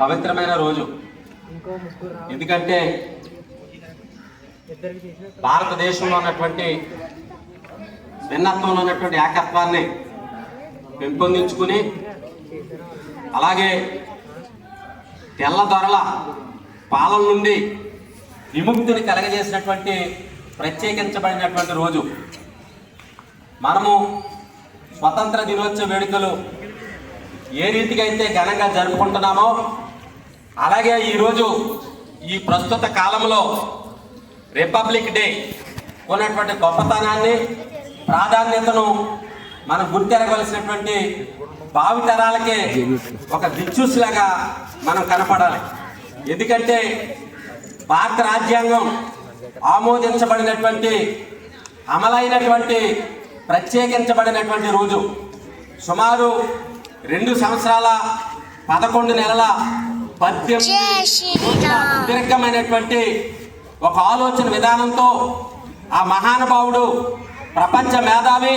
పవిత్రమైన రోజు. ఎందుకంటే భారతదేశంలో ఉన్నటువంటి భిన్నత్వంలో ఉన్నటువంటి ఏకత్వాన్ని పెంపొందించుకుని అలాగే తెల్లదొరల పాలన నుండి విముక్తిని కలగజేసినటువంటి ప్రత్యేకించబడినటువంటి రోజు. మనము స్వతంత్ర దినోత్సవ వేడుకలు ఏ రీతిగా అయితే ఘనంగా జరుపుకుంటున్నామో అలాగే ఈరోజు ఈ ప్రస్తుత కాలంలో రిపబ్లిక్ డే ఉన్నటువంటి గొప్పతనాన్ని ప్రాధాన్యతను మనం గుర్తెరగవలసినటువంటి భావితరాలకే ఒక దిక్చూసిలాగా మనం కనపడాలి. ఎందుకంటే భారత రాజ్యాంగం ఆమోదించబడినటువంటి అమలైనటువంటి ప్రత్యేకించబడినటువంటి రోజు. సుమారు రెండు సంవత్సరాల పదకొండు నెలల సుదీర్ఘమైనటువంటి ఒక ఆలోచన విధానంతో ఆ మహానుభావుడు ప్రపంచ మేధావి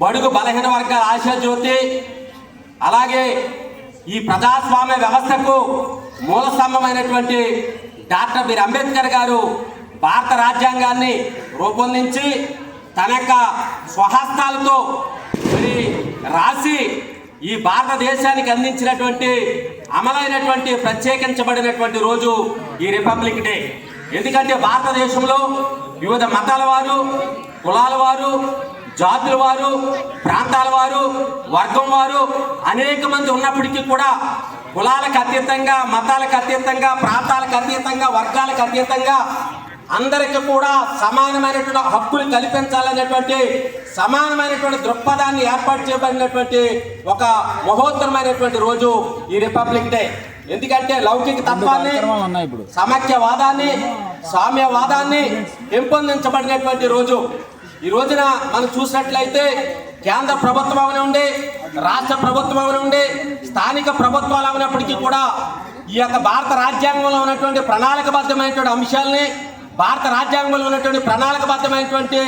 బడుగు బలహీన వర్గాల ఆశాజ్యోతి అలాగే ఈ ప్రజాస్వామ్య వ్యవస్థకు మూల స్తంభమైనటువంటి డాక్టర్ బిర్ అంబేద్కర్ గారు భారత రాజ్యాంగాన్ని రూపొందించి తన యొక్క స్వహస్తాలతో మరి రాసి ఈ భారతదేశానికి అందించినటువంటి అమలైనటువంటి ప్రత్యేకించబడినటువంటి రోజు ఈ రిపబ్లిక్ డే. ఎందుకంటే భారతదేశంలో వివిధ మతాల వారు కులాల వారు జాతుల వారు ప్రాంతాల వారు వర్గం వారు అనేక మంది ఉన్నప్పటికీ కూడా కులాలకు అతీతంగా మతాలకు అతీతంగా ప్రాంతాలకు అతీతంగా వర్గాలకు అతీతంగా అందరికీ కూడా సమానమైనటువంటి హక్కులు కల్పించాలనేటువంటి సమానమైనటువంటి దృక్పథాన్ని ఏర్పాటు చేయబడినటువంటి ఒక మహోత్తరమైనటువంటి రోజు ఈ రిపబ్లిక్ డే. ఎందుకంటే లౌకిక తత్వాన్ని సమాఖ్యవాదాన్ని సామ్యవాదాన్ని పెంపొందించబడినటువంటి రోజు. ఈ రోజున మనం చూసినట్లయితే కేంద్ర ప్రభుత్వం అవనివ్వండి రాష్ట్ర ప్రభుత్వం అవనివ్వండి స్థానిక ప్రభుత్వాలు అవనప్పటికీ కూడా ఈ యొక్క భారత రాజ్యాంగంలో ఉన్నటువంటి ప్రణాళికబద్ధమైనటువంటి అంశాలని భారత రాజ్యాంగంలో ఉన్నటువంటి ప్రణాళికబద్ధమైనటువంటి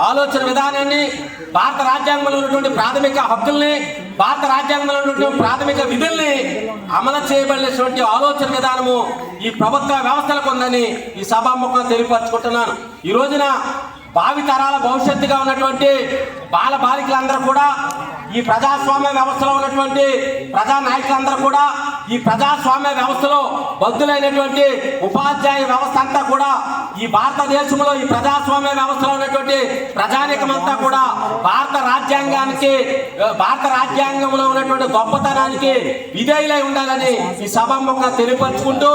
ఆలోచన విధానాన్ని భారత రాజ్యాంగంలో ఉన్నటువంటి ప్రాథమిక హక్కుల్ని భారత రాజ్యాంగంలో ఉన్నటువంటి ప్రాథమిక విధుల్ని అమలు చేయబడినటువంటి ఆలోచన విధానము ఈ ప్రభుత్వ వ్యవస్థలకు ఉందని ఈ సభాముఖం తెలియపరచుకుంటున్నాను. ఈ రోజున భావి తరాల భవిష్యత్తుగా ఉన్నటువంటి బాల బాలికలందరూ కూడా ఈ ప్రజాస్వామ్య వ్యవస్థలో ఉన్నటువంటి ప్రజా నాయకులందరూ కూడా ఈ ప్రజాస్వామ్య వ్యవస్థలో బద్దులైనటువంటి ఉపాధ్యాయ వ్యవస్థ అంతా కూడా ఈ భారతదేశంలో ఈ ప్రజాస్వామ్య వ్యవస్థలో ఉన్నటువంటి ప్రజానికమంతా కూడా భారత రాజ్యాంగానికి భారత రాజ్యాంగంలో ఉన్నటువంటి గొప్పతనానికి విధేయులై ఉండాలని ఈ సభాముఖంగా తెలియపరుచుకుంటూ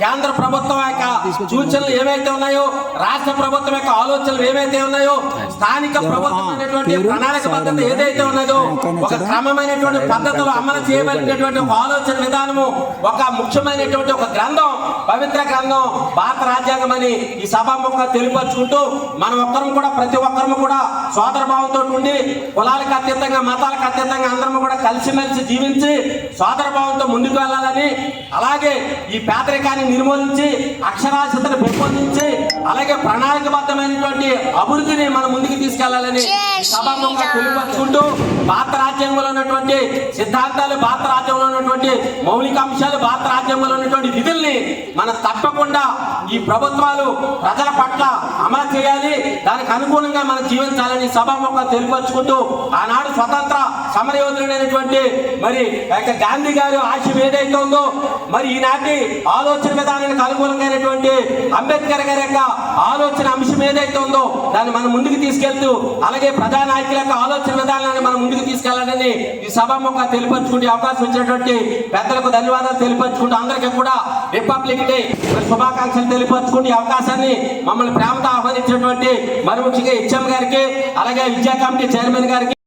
కేంద్ర ప్రభుత్వం యొక్క సూచనలు ఏవైతే ఉన్నాయో రాష్ట్ర ప్రభుత్వం యొక్క ఆలోచనలు ఏవైతే ఉన్నాయో స్థానిక ప్రభుత్వం అనేటువంటి ప్రణాళిక పద్ధతి ఏదైతే ఉన్నదో ఒక క్రమమైనటువంటి పద్ధతులు అమలు చేయబడినటువంటి ఒక ఆలోచన విధానము ఒక ముఖ్యమైనటువంటి ఒక గ్రంథం పవిత్ర గ్రంథం భారత రాజ్యాంగం అని ఈ సభాముఖంగా తెలియపరుచుకుంటూ మనం ఒక్కరం కూడా ప్రతి ఒక్కరము కూడా సోదర భావంతో ఉండి కులాలకు అతీతంగా మతాలకు అతీతంగా అందరం కూడా కలిసిమెలిసి జీవించి సోదర భావంతో ముందుకు వెళ్ళాలని అలాగే ఈ పేదరికాన్ని నిర్మూలించి అక్షరాస్యతను పెంపొందించి అలాగే ప్రణాళికబద్ధమైనటువంటి అభివృద్ధిని మనం ముందుకు తీసుకెళ్ళాలని సభాముఖంగా తెలియపరుచుకుంటూ భారత రాజ్యాంగంలో ఉన్నటువంటి సిద్ధాంతాలు భారత రాజ్యాంగంలో ఉన్నటువంటి మౌలిక అంశాలు భారత రాజ్యాంగంలో ఉన్నటువంటి విధుల్ని మనం తప్పకుండా ఈ ప్రభుత్వాలు ప్రజల పట్ల అమలు చేయాలి. దానికి అనుగుణంగా మనం జీవించాలని సభాముఖంగా తెలియపరుచుకుంటూ ఆనాడు స్వతంత్ర సమరయోధుడైనటువంటి మరి గాంధీ గారి ఆశయం ఏదైతే ఉందో మరి ఈనాటి ఆలోచన విధానానికి అనుకూలంగానటువంటి అంబేద్కర్ గారి యొక్క ఆలోచన అంశం ఏదైతే ఉందో దాన్ని మనం ముందుకు తీసుకెళ్తూ అలాగే ప్రజానాయకుల యొక్క ఆలోచన విధానాన్ని మనం ముందుకు తీసుకెళ్ళాలని ఈ సభాముఖంగా తెలియపరచుకుంటే అవకాశం ఇచ్చినటువంటి పెద్దలకు ధన్యవాదాలు తెలియపరచుకుంటూ అందరికీ కూడా రిపబ్లిక్ డే శుభాకాంక్షలు తెలియపరచుకుంటే అవకాశాన్ని మమ్మల్ని ప్రేమతో ఆహ్వానించినటువంటి మరి ముఖ్యంగా హెచ్ఎం గారికి అలాగే విద్యా కమిటీ చైర్మన్ గారికి